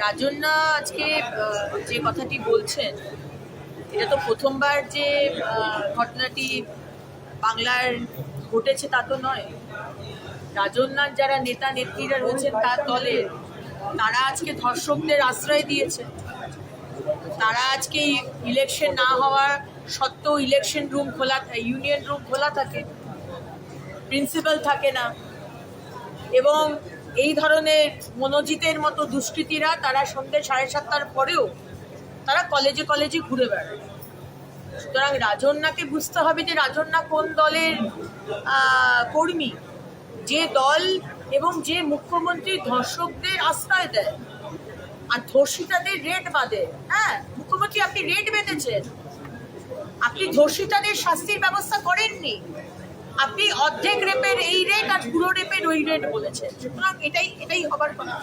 রাজন্যা আজকে যে কথাটি বলছেন, এটা তো প্রথমবার যে ঘটনাটি বাংলার ঘটেছে তা তো নয়। রাজন্যার যারা নেতা, নেত্রীরা রয়েছেন তার দলে, তারা আজকে ধর্ষকদের আশ্রয় দিয়েছে। তারা আজকে ইলেকশন না হওয়ার সত্ত্বেও ইলেকশন রুম খোলা ইউনিয়ন রুম খোলা থাকে। প্রিন্সিপাল থাকে না। এবং এই ধরনের মনোজিতের মতো দুষ্কৃতীরা তারা সন্ধ্যে সাড়ে সাতটার পরেও তারা কলেজে কলেজে ঘুরে বেড়ায়। সুতরাং রাজন্যাকে বুঝতে হবে যে রাজন্যা কোন দলের কর্মী, যে দল এবং যে মুখ্যমন্ত্রী ধর্ষকদের আশ্রয় দেয় আর ধর্ষিতাদের রেট বাঁধে হ্যাঁ মুখ্যমন্ত্রী আপনি রেট বেঁধেছেন। আপনি ধর্ষিতাদের শাস্তির ব্যবস্থা করেননি। আপনি অর্ধেক রেপের এই রেট পুরো রেপের ওই রেট বলেছে। সুতরাং এটাই এটাই হবার কথা।